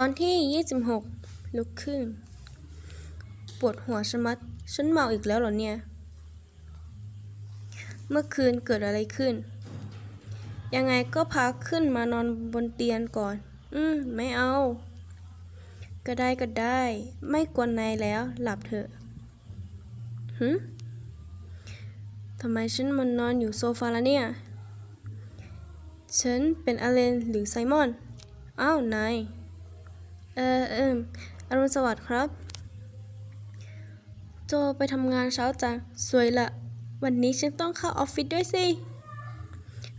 ตอนที่ 26 ลุกขึ้น ปวดหัวชะมัด ฉันเมาอีกแล้วเหรอเนี่ย เมื่อคืนเกิดอะไรขึ้น ยังไงก็พาขึ้นมานอนบนเตียงก่อน อืม ไม่เอา ก็ได้ก็ได้ ไม่กวนนายแล้ว หลับเถอะหึทำไมฉันมันนอนอยู่โซฟาละเนี่ย ฉันเป็นอเลนหรือไซมอน อ้าวนาย เออเอมอรุณสวัสดิ์ครับ โจไปทำงานเช้าจัง สวยละ วันนี้ฉันต้องเข้าออฟฟิศด้วยสิ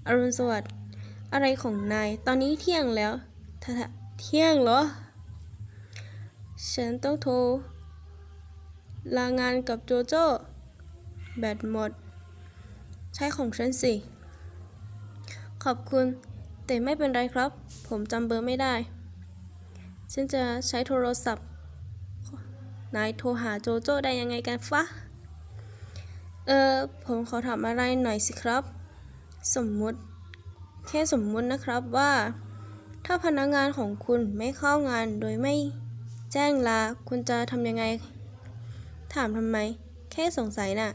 อรุณสวัสดิ์ อะไรของนาย ตอนนี้เที่ยงแล้วทะทะเที่ยงเหรอ ฉันต้องโทร ลางานกับโจโจ้ แบตหมด ใช้ของฉันสิ ขอบคุณ แต่ไม่เป็นไรครับ ผมจำเบอร์ไม่ได้ ฉันจะใช้โทรศัพท์ นายโทรหาโจโจ้ได้ยังไงกันฟะ เออผมขอถามอะไรหน่อยสิครับ สมมุติ แค่สมมุตินะครับว่า ถ้าพนักงานของคุณไม่เข้างานโดยไม่แจ้งลา คุณจะทำยังไง ถามทำไม แค่สงสัยน่ะ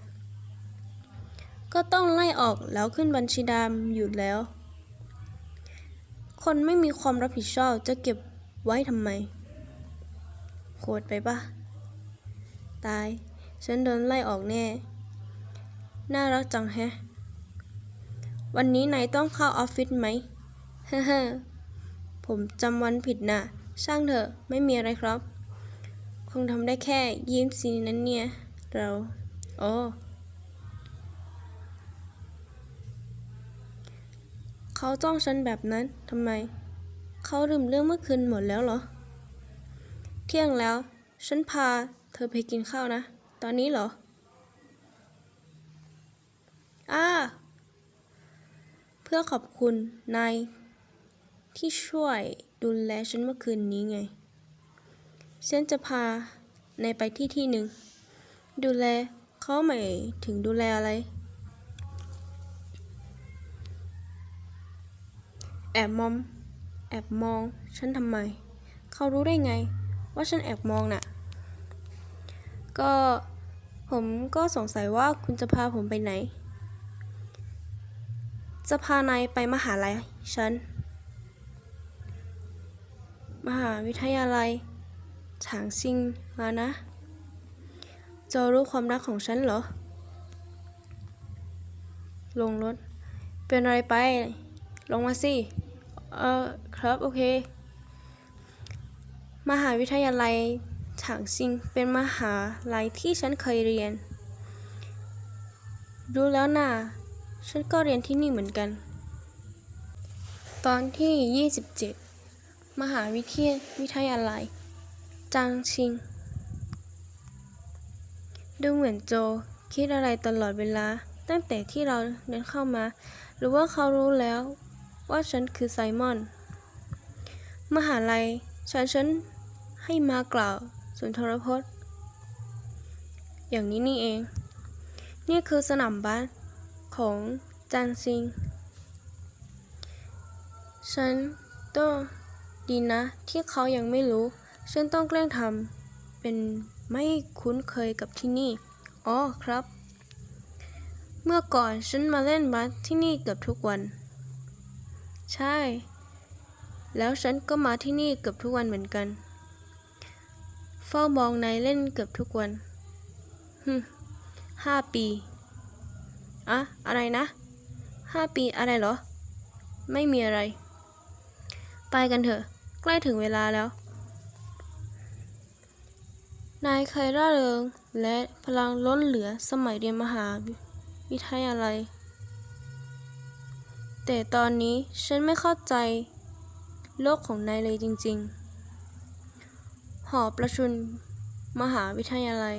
ก็ต้องไล่ออกแล้วขึ้นบัญชีดำอยู่แล้ว คนไม่มีความรับผิดชอบจะเก็บ ไว้ทำไม โคตรไปปะตาย ฉันโดนไล่ออกแน่ น่ารักจังแฮะ วันนี้นายต้องเข้าออฟฟิศไหมเฮ้อผมจำวันผิดนะ่ะ ช่างเถอะ ไม่มีอะไรครับ คงทำได้แค่ยิ้มสีนั้นเนี่ย เรา โอ้เขาจ้องฉันแบบนั้นทำไม เขาลืมเรื่องเมื่อคืนหมดแล้วเหรอ เที่ยงแล้ว ฉันพาเธอไปกินข้าวนะ ตอนนี้เหรอ อ้า เพื่อขอบคุณนายที่ช่วยดูแลฉันเมื่อคืนนี้ไง ฉันจะพานายไปที่ที่หนึ่ง ดูแลเขาหมายถึงดูแลอะไร แอบมอง แอบมอง ฉันทำไม เขารู้ได้ไง ว่าฉันแอบมองน่ะ ก็ผมก็สงสัยว่าคุณจะพาผมไปไหน จะพานายไปมหาลัยฉัน มหาวิทยาลัยฉางซิงมานะ จะรู้ความรักของฉันเหรอ ลงรถ เป็นอะไรไป ลงมาสิ เออครับ โอเค มหาวิทยาลัยฉางซิงเป็นมหาลัยที่ฉันเคยเรียน รู้แล้วน่ะ ฉันก็เรียนที่นี่เหมือนกัน ตอนที่ 27 มหาวิทยวิทยาลัย จางชิง ดูเหมือนโจคิดอะไรตลอดเวลา ตั้งแต่ที่เราเดินเข้ามา หรือว่าเขารู้แล้ว ว่าฉันคือไซมอน มหาลัยฉันฉันให้มากล่าวสุนทรพจน์ อย่างนี้นี่เอง นี่คือสนามบาสของจางซิง ฉันต้องดีนะ ที่เขายังไม่รู้ ฉันต้องแกล้งทำเป็นไม่คุ้นเคยกับที่นี่ อ๋อครับ เมื่อก่อนฉันมาเล่นบาสที่นี่เกือบทุกวัน ใช่ แล้วฉันก็มาที่นี่เกือบทุกวันเหมือนกัน เฝ้ามองนายเล่นเกือบทุกวันฮึมห้าปีอะอะไรนะห้าปีอะไรเหรอ ไม่มีอะไร ไปกันเถอะ ใกล้ถึงเวลาแล้ว นายเคยร่าเริงและพลังล้นเหลือสมัยเรียนมหาวิทยาลัย แต่ตอนนี้ฉันไม่เข้าใจ โลกของนายเลยจริง ๆ หอประชุมมหาวิทยาลัย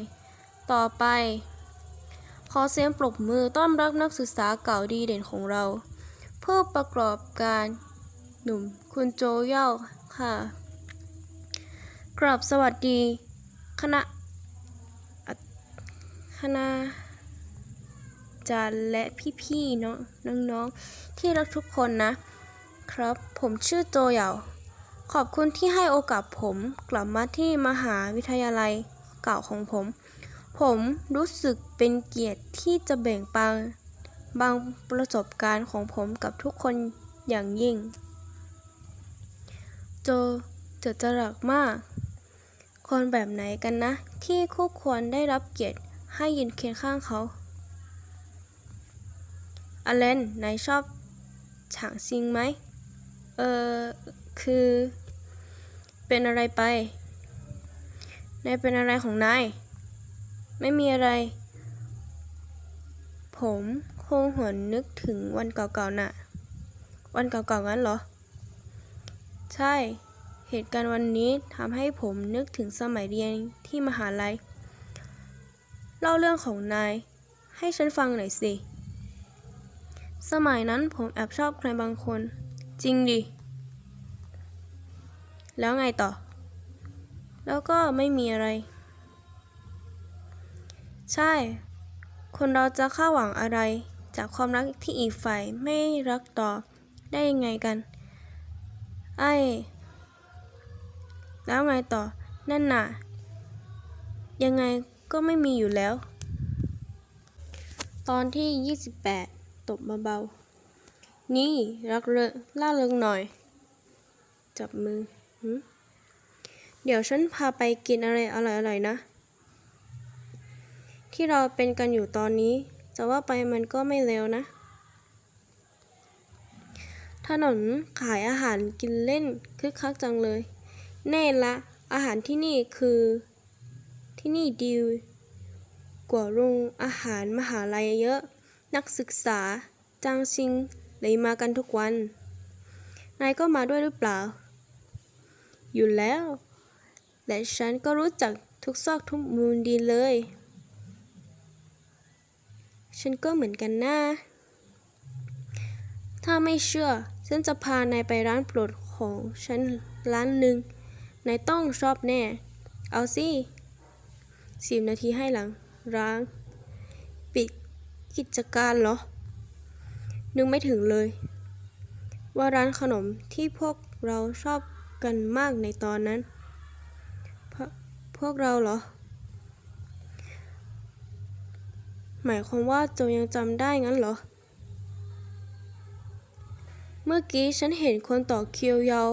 ต่อไป ขอเสียงปรบมือต้อนรับนักศึกษาเก่าดีเด่นของเราผู้ประกอบการหนุ่มคุณโจเย่าค่ะ กราบสวัสดี คณะคณะ จารย์และพี่ๆเนาะน้องๆ ที่รักทุกคนนะ ครับ ผมชื่อโจเหยาขอบคุณที่ให้โอกาสผมกลับมาที่มหาวิทยาลัยเก่าของผม ผมรู้สึกเป็นเกียรติที่จะแบ่งปันบางประสบการณ์ของผมกับทุกคนอย่างยิ่ง โจเจดจรักมาก คนแบบไหนกันนะ ที่คู่ควรได้รับเกียรติให้ยืนเคียงข้างเขา อเลนนายชอบฉางซิงไหม เออ คือ เป็นอะไรไป นายเป็นอะไรของนาย ไม่มีอะไร ผมคงหวนนึกถึงวันเก่าๆน่ะ วันเก่าๆงั้นเหรอ ใช่ เหตุการณ์วันนี้ทำให้ผมนึกถึงสมัยเรียนที่มหาลัย เล่าเรื่องของนาย ให้ฉันฟังหน่อยสิ สมัยนั้นผมแอบชอบใครบางคน จริงดิ แล้วไงต่อ แล้วก็ไม่มีอะไร ใช่ คนเราจะคาดหวังอะไร จากความรักที่อีกฝ่ายไม่รักต่อได้ยังไงกัน ไอ้ แล้วไงต่อ นั่นน่ะ ยังไงก็ไม่มีอยู่แล้ว ตอนที่ 28 ตบเบาๆ นี่รักเริงล่าเริงหน่อย จับมือ เดี๋ยวฉันพาไปกินอะไรอร่อยๆนะ ที่เราเป็นกันอยู่ตอนนี้จะว่าไปมันก็ไม่เลวนะ ถนนขายอาหารกินเล่นคึกคักจังเลย แน่ละ อาหารที่นี่คือที่นี่ดีกว่าโรงอาหารมหาลัยเยอะ นักศึกษา จางซิงเลยมากันทุกวัน นายก็มาด้วยหรือเปล่า อยู่แล้ว และฉันก็รู้จักทุกซอกทุกมุมดีเลย ฉันก็เหมือนกันนะ ถ้าไม่เชื่อ ฉันจะพานายไปร้านโปรดของฉันร้านหนึ่งนายต้องชอบแน่ เอาสิสิบนาทีให้หลังร้าง กิจการเหรอ นึกไม่ถึงเลย ว่าร้านขนมที่พวกเราชอบกันมากในตอนนั้นพวพวกเราเหรอ หมายความว่าโจยังจำได้งั้นเหรอ เมื่อกี้ฉันเห็นคนต่อคิวยาว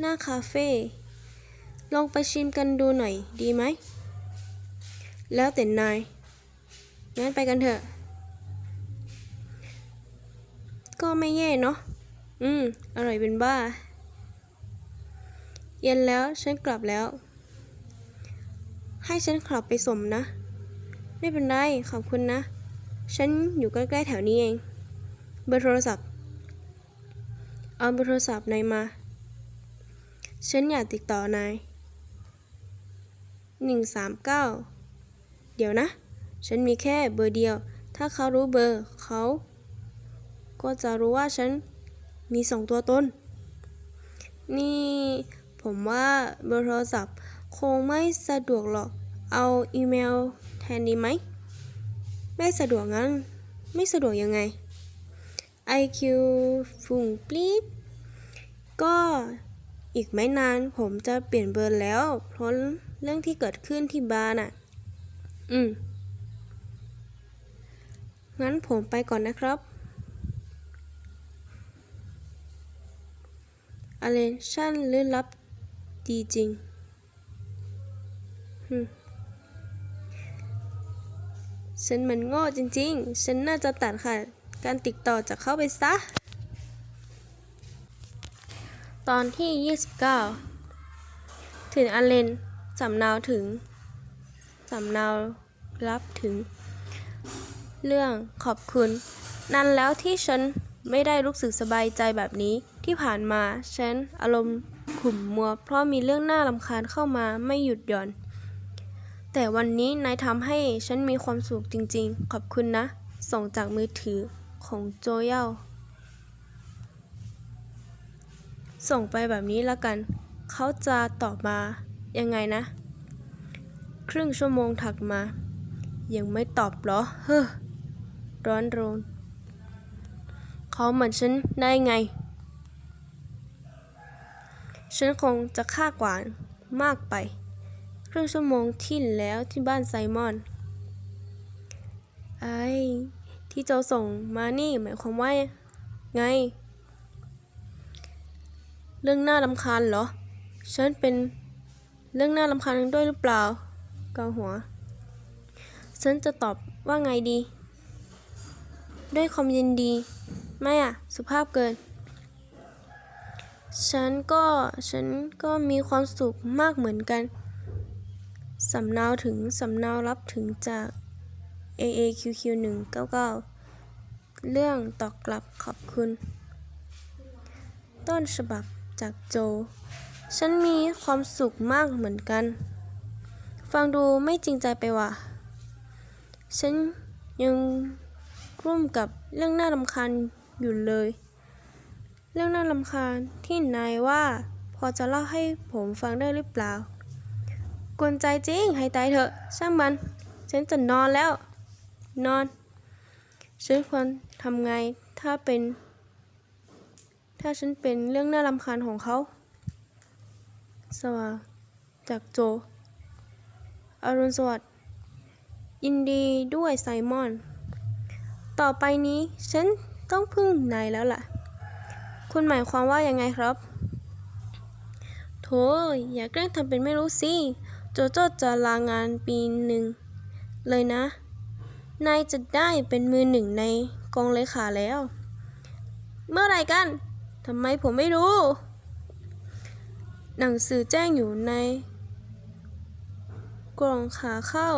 หน้าคาเฟ่ ลองไปชิมกันดูหน่อยดีไหม แล้วแต่นาย งั้นไปกันเถอะ ก็ไม่แย่เนาะ อืม อร่อยเป็นบ้า เย็นแล้วฉันกลับแล้ว ให้ฉันขับไปสมนะ ไม่เป็นไร ขอบคุณนะ ฉันอยู่ใกล้ๆแถวนี้เอง เบอร์โทรศัพท์ เอาเบอร์โทรศัพท์นายมา ฉันอยากติดต่อนายหนึ่งสามเก้าเดี๋ยวนะ ฉันมีแค่เบอร์เดียว ถ้าเขารู้เบอร์เขา ก็จะรู้ว่าฉันมีสองตัวตน นี่ผมว่าเบอร์โทรศัพท์คงไม่สะดวกหรอก เอาอีเมลแทนดีไหม ไม่สะดวกงั้น ไม่สะดวกยังไง IQ ฝุ่งปลีดก็อีกไม่นานผมจะเปลี่ยนเบอร์แล้ว เพราะเรื่องที่เกิดขึ้นที่บาร์น่ะ อืม งั้นผมไปก่อนนะครับ อเลนชั่นลึกลับดีจริงฮึฉันมันโง่จริงๆ ฉันน่าจะตัดขาดการติดต่อจากเขาไปซะ ตอนที่ 29 ถึงอเลนสำเนาถึง สำเนารับถึง เรื่องขอบคุณ นั่นแล้วที่ฉันไม่ได้รู้สึกสบายใจแบบนี้ ที่ผ่านมาฉันอารมณ์ขุ่นมัว เพราะมีเรื่องน่ารำคาญเข้ามาไม่หยุดหย่อน แต่วันนี้นายทำให้ฉันมีความสุขจริงๆ ขอบคุณนะ ส่งจากมือถือของโจเย่าส่งไปแบบนี้แล้วกัน เขาจะตอบมายังไงนะ ครึ่งชั่วโมงถัดมา ยังไม่ตอบเหรอ เฮ้อ ร้อนรนเขาเหมือนฉันได้ไง ฉันคงจะฆ่ากวางมากไป ครึ่งชั่วโมงที่แล้วที่บ้านไซมอน ไอ้ ที่โจส่งมานี่หมายความว่าไง เรื่องน่ารำคาญเหรอ ฉันเป็นเรื่องน่ารำคาญด้วยหรือเปล่าเกาหัว ฉันจะตอบว่าไงดี ด้วยความยินดี ไม่อะสุภาพเกิน ฉันก็ฉันก็มีความสุขมากเหมือนกัน สำเนาถึงสำเนารับถึงจาก AAQQ 199 เรื่องตอบกลับขอบคุณ ต้นฉบับจากโจ ฉันมีความสุขมากเหมือนกัน ฟังดูไม่จริงใจไปว่ะ ฉันยังกลุ้มกับเรื่องน่ารำคาญอยู่เลย เรื่องน่ารำคาญที่นายว่า พอจะเล่าให้ผมฟังได้หรือเปล่า กวนใจจริงให้ตายเถอะ ช่างมัน ฉันจะนอนแล้ว นอน ฉันควรทำไงถ้าเป็น ถ้าฉันเป็นเรื่องน่ารำคาญของเขา สวัสดจากโจ อรุณสวัสดิ์ยินดีด้วยไซมอน ต่อไปนี้ฉันต้องพึ่งนายแล้วล่ะ คุณหมายความว่ายังไงครับ โถอย่าแกล้งทำเป็นไม่รู้สิ โจโจจะลางานปีหนึ่ง เลยนะ นายจะได้เป็นมือหนึ่งในกองเลขาแล้ว เมื่อไรกันทำไมผมไม่รู้ หนังสือแจ้งอยู่ใน กล่องขาเข้า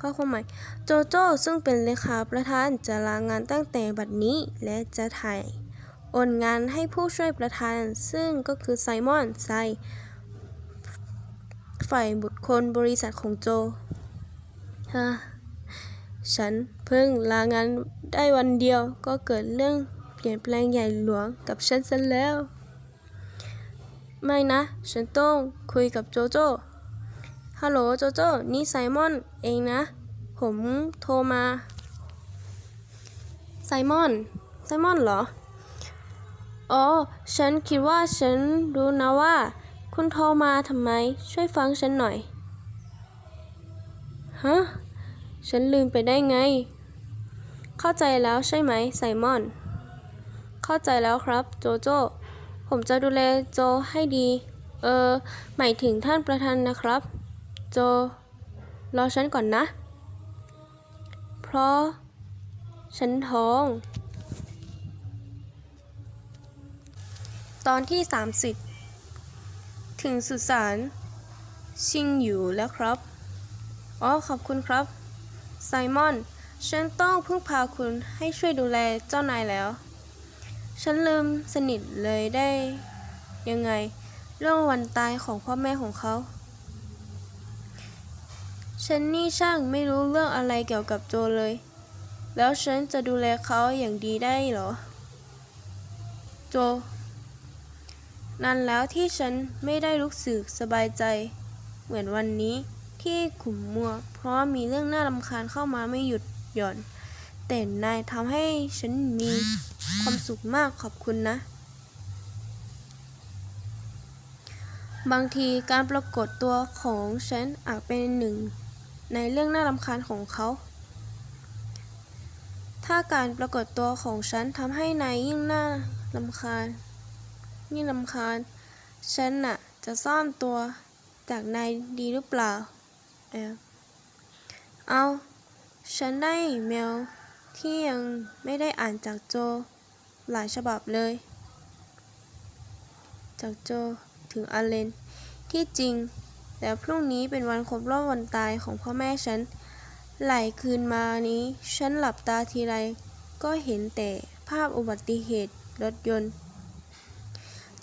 ข้อความหมายโจโจ้ซึ่งเป็นเลขาประธานจะลางานตั้งแต่บัดนี้และจะถ่าย โอนงานให้ผู้ช่วยประธาน ซึ่งก็คือไซมอน ไซ ฝ่ายบุตรคนบริษัทของโจฮะฉันเพิ่งลางานได้วันเดียวก็เกิดเรื่องเปลี่ยนแปลงใหญ่หลวงกับฉันซะแล้ว ไม่นะ ฉันต้องคุยกับโจโจ้ ฮัลโหลโจโจ้ นี่ไซมอนเองนะ ผมโทรมา ไซมอน ไซมอนเหรอ อ๋อ ฉันคิดว่าฉันรู้นะว่า คุณโทรมาทำไม ช่วยฟังฉันหน่อย ฮะ ฉันลืมไปได้ไง เข้าใจแล้วใช่ไหมไซมอน เข้าใจแล้วครับ โจโจ้ ผมจะดูแลโจให้ดี เออ หมายถึงท่านประธานนะครับ โจ รอฉันก่อนนะ เพราะ ฉันท้อง ตอนที่ 30 ถึงสุสานชิงอยู่แล้วครับ อ๋อ ขอบคุณครับ ไซมอน ฉันต้องพึ่งพาคุณให้ช่วยดูแลเจ้านายแล้ว ฉันลืมสนิทเลยได้ ยังไง เรื่องวันตายของพ่อแม่ของเขา ฉันนี่ช่างไม่รู้เรื่องอะไรเกี่ยวกับโจเลย แล้วฉันจะดูแลเขาอย่างดีได้หรอ โจ นั่นแล้วที่ฉันไม่ได้รู้สึกสบายใจ เหมือนวันนี้ที่ขุมมัว เพราะมีเรื่องน่ารำคาญเข้ามาไม่หยุดหย่อน แต่นายทำให้ฉันมีความสุขมากขอบคุณนะ บางทีการปรากฏตัวของฉันอาจเป็นหนึ่ง ในเรื่องน่ารำคาญของเขา ถ้าการปรากฏตัวของฉันทำให้นายยิ่งน่ารำคาญ ยิ่งรำคาญ ฉันน่ะ จะซ่อนตัวจากนายดีหรือเปล่า แอบเอา ฉันได้เมลที่ยังไม่ได้อ่านจากโจ หลายฉบับเลย จากโจถึงอาเลน ที่จริง แต่พรุ่งนี้เป็นวันครบรอบวันตายของพ่อแม่ฉัน หลายคืนมานี้ ฉันหลับตาทีไร ก็เห็นแต่ภาพอุบัติเหตุรถยนต์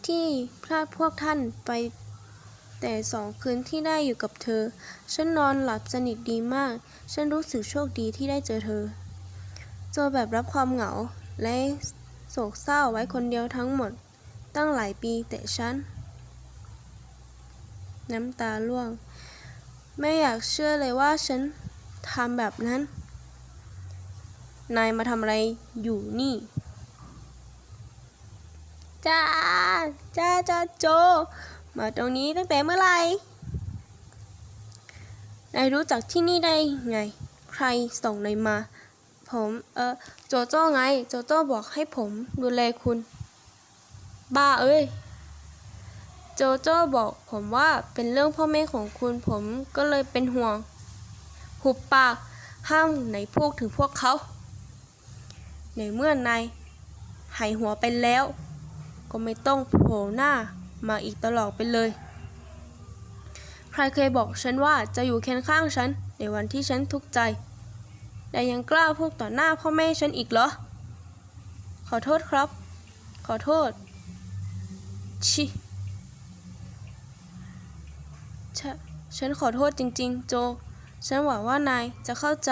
ที่พลาดพวกท่านไป แต่สองคืนที่ได้อยู่กับเธอ ฉันนอนหลับสนิทดีมาก ฉันรู้สึกโชคดีที่ได้เจอเธอ เจอแบบรับความเหงา และโศกเศร้าไว้คนเดียวทั้งหมด ตั้งหลายปีแต่ฉัน น้ำตาร่วง ไม่อยากเชื่อเลยว่าฉันทำแบบนั้น นายมาทำอะไรอยู่นี่ จ้าจ้าจ้าโจ มาตรงนี้ตั้งแต่เมื่อไหร่นายรู้จักที่นี่ได้ไง ใครส่งนายมา ผมเออโจโจ้ไง โจโจ้บอกให้ผมดูแลคุณ บ้าเอ้ย โจโจ้บอกผมว่าเป็นเรื่องพ่อแม่ของคุณผมก็เลยเป็นห่วง หุบปากห้ามไหนพูดถึงพวกเขา ในเมื่อนายหายหัวไปแล้ว ก็ไม่ต้องโผล่หน้ามาอีกตลอดไปเลย ใครเคยบอกฉันว่าจะอยู่เคียงข้างฉันในวันที่ฉันทุกข์ใจ แต่ยังกล้าพูดต่อหน้าพ่อแม่ฉันอีกเหรอ ขอโทษครับ ขอโทษ ชิฉันขอโทษจริง ๆ โจ ฉันหวังว่านายจะเข้าใจ